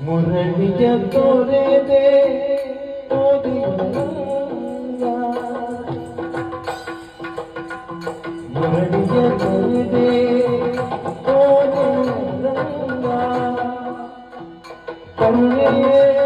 முரணிய தோரே தே ஓதி முரணிய தோரே தே ஓதி கண்ணியே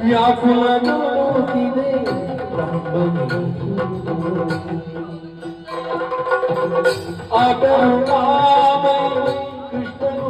ವ್ಯಾಕುಲ ನೋಡುತ್ತಿದೆ ಅಕರುಣಾಮ ಕೃಷ್ಣನು